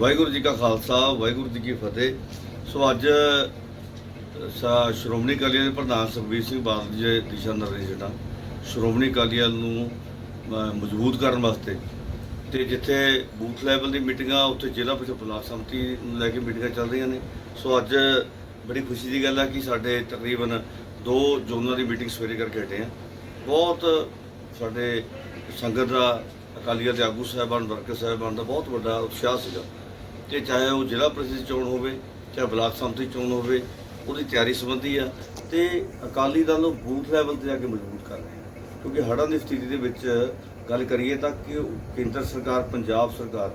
ਵਾਹਿਗੁਰੂ ਜੀ ਕਾ ਖਾਲਸਾ, ਵਾਹਿਗੁਰੂ ਜੀ ਕੀ ਫਤਿਹ। ਸੋ ਅੱਜ ਸਾ ਸ਼੍ਰੋਮਣੀ ਅਕਾਲੀ ਦੇ ਪ੍ਰਧਾਨ ਸੁਖਬੀਰ ਸਿੰਘ ਬਾਦਲ ਜੀ ਦੇ ਦਿਸ਼ਾ ਨਿਰਦੇਸ਼ਾਂ ਸ਼੍ਰੋਮਣੀ ਅਕਾਲੀ ਦਲ ਨੂੰ ਮਜ਼ਬੂਤ ਕਰਨ ਵਾਸਤੇ ਤੇ ਜਿੱਥੇ ਬੂਥ ਲੈਵਲ ਦੀ ਮੀਟਿੰਗਾਂ, ਉੱਥੇ ਜ਼ਿਲ੍ਹਾ ਪ੍ਰੀਸ਼ਦ ਬਲਾਕ ਸਮਿਤੀ ਨੂੰ ਲੈ ਕੇ ਮੀਟਿੰਗਾਂ ਚੱਲ ਰਹੀਆਂ ਨੇ। ਸੋ ਅੱਜ ਬੜੀ ਖੁਸ਼ੀ ਦੀ ਗੱਲ ਹੈ ਕਿ ਸਾਡੇ ਤਕਰੀਬਨ ਦੋ ਜ਼ੋਨਾਂ ਦੀ ਮੀਟਿੰਗ ਸਵੇਰੇ ਕਰਕੇ ਹਟੇ ਆ। ਬਹੁਤ ਸਾਡੇ ਸੰਗਤ ਦਾ, ਅਕਾਲੀ ਦਲ ਦੇ ਆਗੂ ਸਾਹਿਬਾਨ, ਵਰਕਰ ਸਾਹਿਬਾਨ ਦਾ ਬਹੁਤ ਵੱਡਾ ਉਤਸ਼ਾਹ ਸੀਗਾ। ਤੇ ਚਾਹੇ ਉਹ ਜ਼ਿਲ੍ਹਾ ਪ੍ਰੀਸ਼ਦ ਚੋਣ ਹੋਵੇ ਚਾਹੇ ਬਲਾਕ ਸੰਮਤੀ ਚੋਣ ਹੋਵੇ ਉਹਦੀ ਤਿਆਰੀ ਸੰਬੰਧੀ ਆ ਤੇ ਅਕਾਲੀ ਦਲ ਨੂੰ ਬੂਥ ਲੈਵਲ ਤੇ ਜਾ ਕੇ ਮਜ਼ਬੂਤ ਕਰ ਰਹੇ ਆ। ਕਿਉਂਕਿ ਹੜ੍ਹਾਂ ਦੀ ਸਥਿਤੀ ਦੇ ਵਿੱਚ ਗੱਲ ਕਰੀਏ ਤਾਂ ਕਿ ਕੇਂਦਰ ਸਰਕਾਰ ਪੰਜਾਬ ਸਰਕਾਰ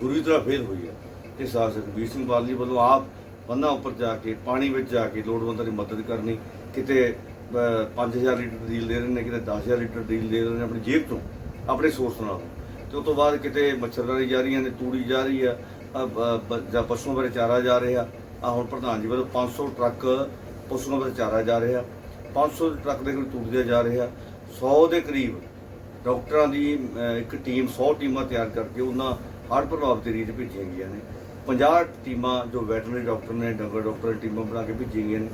ਬੁਰੀ ਤਰ੍ਹਾਂ ਫੇਲ ਹੋਈ ਹੈ ਤੇ ਸਾਰ ਸੁਖਬੀਰ ਸਿੰਘ ਬਾਦਲ ਜੀ ਵੱਲੋਂ ਆਪ ਬੰਨਾ ਉੱਪਰ ਜਾ ਕੇ ਪਾਣੀ ਵਿੱਚ ਜਾ ਕੇ ਲੋੜਵੰਦਾਂ ਦੀ ਮਦਦ ਕਰਨੀ ਕਿਤੇ ਅਹ, 5000 ਲੀਟਰ ਡੀਲ ਦੇ ਰਹੇ ਨੇ ਕਿਤੇ 10000 ਲੀਟਰ ਡੀਲ ਦੇ ਰਹੇ ਨੇ ਆਪਣੀ ਜੇਬ ਤੋਂ ਆਪਣੇ ਸੋਰਸ ਨਾਲ। ਤੇ ਉਸ ਤੋਂ ਬਾਅਦ ਕਿਤੇ ਮੱਛਰਦਾਰੀ ਜਾ ਰਹੀਆਂ ਨੇ ਤੂੜੀ ਜਾ ਰਹੀ ਆ ਜਾਂ ਪਸ਼ੂਆਂ ਬਾਰੇ ਚਾਰਾ ਜਾ ਰਿਹਾ। ਆ ਹੁਣ ਪ੍ਰਧਾਨ ਜੀ ਵੱਲੋਂ 500 ਟਰੱਕ ਪਸ਼ੂਆਂ ਬਾਰੇ ਚਾਰਾ ਜਾ ਰਿਹਾ। 500 ਟਰੱਕ ਦੇ ਕਰੀਬ ਤੂੜੀ ਜਾ ਰਿਹਾ। 100 ਦੇ ਕਰੀਬ ਡਾਕਟਰਾਂ ਦੀ ਇੱਕ ਟੀਮ 100 ਟੀਮਾਂ ਤਿਆਰ ਕਰਕੇ ਉਹਨਾਂ ਹੜ੍ਹ ਪ੍ਰਭਾਵਿਤ ਏਰੀਏ 'ਚ ਭੇਜੀਆਂ ਗਈਆਂ ਨੇ। 50 ਟੀਮਾਂ ਜੋ ਵੈਟਰਨਰੀ ਡਾਕਟਰ ਨੇ, ਡੰਗਰ ਡਾਕਟਰ ਟੀਮਾਂ ਬਣਾ ਕੇ ਭੇਜੀਆਂ ਗਈਆਂ ਨੇ।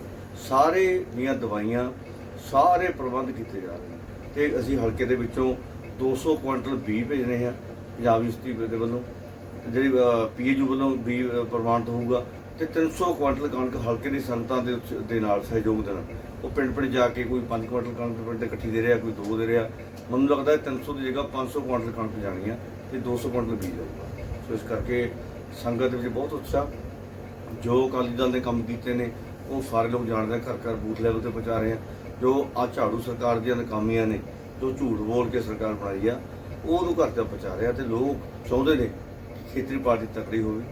ਸਾਰੇ ਦੀਆਂ ਦਵਾਈਆਂ ਸਾਰੇ ਪ੍ਰਬੰਧ ਕੀਤੇ ਜਾ ਰਹੇ ਨੇ। ਤੇ ਅਸੀਂ ਹਲਕੇ ਦੇ ਵਿੱਚੋਂ 200 ਕੁਇੰਟਲ ਬੀ ਭੇਜਣੇ ਆ, ਪੰਜਾਬ ਯੂਨੀਵਰਸਿਟੀ ਦੇ ਵੱਲੋਂ। ਜਿਹੜੀ ਪੀਏਯੂ ਵੱਲੋਂ ਬੀ ਪ੍ਰਵਾਨਿਤ ਹੋਊਗਾ ਤੇ 300 ਕੁਇੰਟਲ ਕਣਕ ਹਲਕੇ ਦੀ ਸੰਗਤਾਂ ਦੇ ਦੇ ਨਾਲ ਸਹਿਯੋਗ ਦੇ ਉਹ ਪਿੰਡ ਪਿੰਡ ਜਾ ਕੇ ਕੋਈ 5 ਕੁਇੰਟਲ ਕਣਕ ਪਿੰਡ ਦੇ ਇਕੱਠੀ ਦੇ ਰਿਹਾ, ਕੋਈ 2 ਦੇ ਰਿਹਾ। ਮੈਨੂੰ ਲੱਗਦਾ ਹੈ 300 ਦੀ ਜਗ੍ਹਾ 500 ਕੁਇੰਟਲ ਕਣਕ ਜਾਣੀ ਆ ਤੇ 200 ਕੁਇੰਟਲ ਬੀਜ ਜਾਊਗਾ ਸੋ ਇਸ ਕਰਕੇ ਸੰਗਤ ਵਿੱਚ ਬਹੁਤ ਉਤਸ਼ਾਹ। ਜੋ ਅਕਾਲੀ ਦਲ ਨੇ ਕੰਮ ਕੀਤੇ ਨੇ, ਉਹ ਸਾਰੇ ਲੋਕ ਜਾਣਦੇ ਆ, ਘਰ ਘਰ ਬੂਥ ਲੈਵਲ ਤੇ ਪਹੁੰਚਾ ਰਹੇ ਆ। ਜੋ ਆ ਝਾੜੂ ਸਰਕਾਰ ਦੀਆਂ ਨਕਾਮੀਆਂ ਨੇ, ਜੋ ਝੂਠ ਬੋਲ ਕੇ ਸਰਕਾਰ ਬਣਾਈ ਆ ਉਹ ਉਹਨੂੰ ਘਰ ਤੱਕ ਪਹੁੰਚਾ ਰਿਹਾ ਤੇ ਲੋਕ ਚਾਹੁੰਦੇ ਨੇ ਖੇਤਰੀ ਪਾਰਟੀ ਤਕੜੀ ਹੋਵੇ,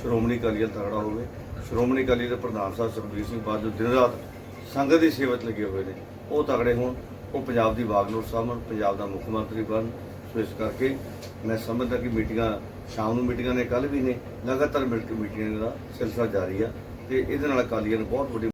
ਸ਼੍ਰੋਮਣੀ ਅਕਾਲੀ ਦਲ ਤਕੜਾ ਹੋਵੇ, ਸ਼੍ਰੋਮਣੀ ਅਕਾਲੀ ਦੇ ਪ੍ਰਧਾਨ ਸਾਹਿਬ ਸੁਖਬੀਰ ਸਿੰਘ ਬਾਦਲ ਦਿਨ ਰਾਤ ਸੰਗਤ ਦੀ ਸੇਵਾ 'ਚ ਲੱਗੇ ਹੋਏ ਨੇ। ਉਹ ਤਕੜੇ ਹੋਣ, ਉਹ ਪੰਜਾਬ ਦੀ ਵਾਗਡੋਰ ਸਾਹਮਣ ਪੰਜਾਬ ਦਾ ਮੁੱਖ ਮੰਤਰੀ ਬਣ ਸੋ ਇਸ ਕਰਕੇ ਮੈਂ ਸਮਝਦਾ ਕਿ ਮੀਟਿੰਗਾਂ ਸ਼ਾਮ ਨੂੰ ਮੀਟਿੰਗਾਂ ਨੇ ਕੱਲ ਵੀ ਨੇ। ਲਗਾਤਾਰ ਮਿਲ ਕੇ ਮੀਟਿੰਗਾਂ ਦਾ ਸਿਲਸਿਲਾ ਜਾਰੀ ਆ ਤੇ ਇਹਦੇ ਨਾਲ ਅਕਾਲੀਆਂ ਨੂੰ ਬਹੁਤ ਵੱਡੀ